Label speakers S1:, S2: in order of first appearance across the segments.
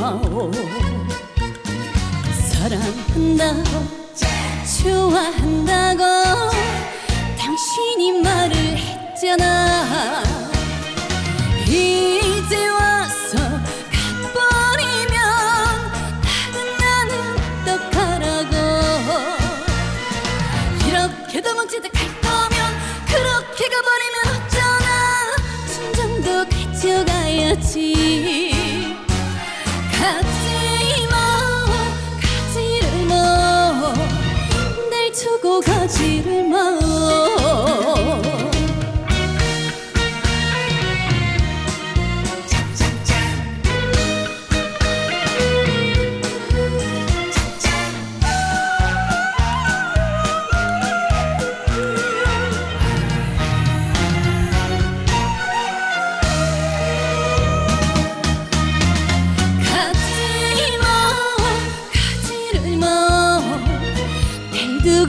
S1: 마오 사랑한다고 좋아한다고 당신이 말을 했잖아. 이제 와서 가버리면 나는 어떡하라고. 이렇게도 뭉치듯 갈 거면 그렇게 가버리면 어쩌나. 심장도 가져가야지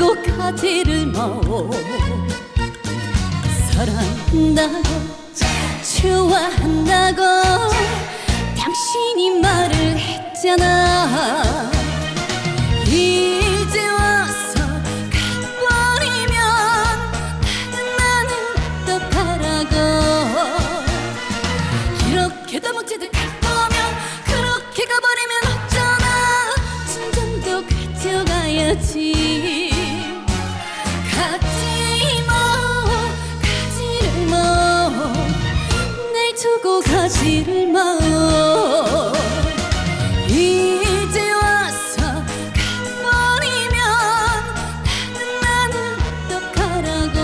S1: 두고 가지를 마 사랑한다고 좋아한다고 당신이 말을 했잖아. 이제 와서 가버리면 나는 어떡하라고. 이렇게도 뭉치듯 갈 거면 그렇게 가버리면 어쩌나. 진정도 가져가야지 두고 가지를 마. 이제 와서 가버리면 나는 어떡하라고.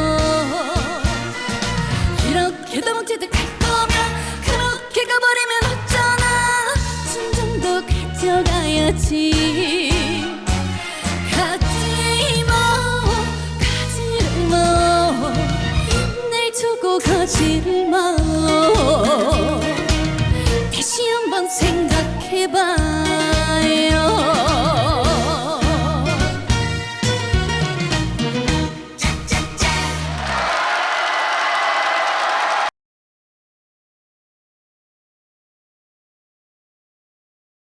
S1: 이렇게도 뭉치듯 갈 거면 그렇게 가버리면 어쩌나. 진정도 가져가야지. 가지마 가지를 마날 두고 가지를 마 생각해봐.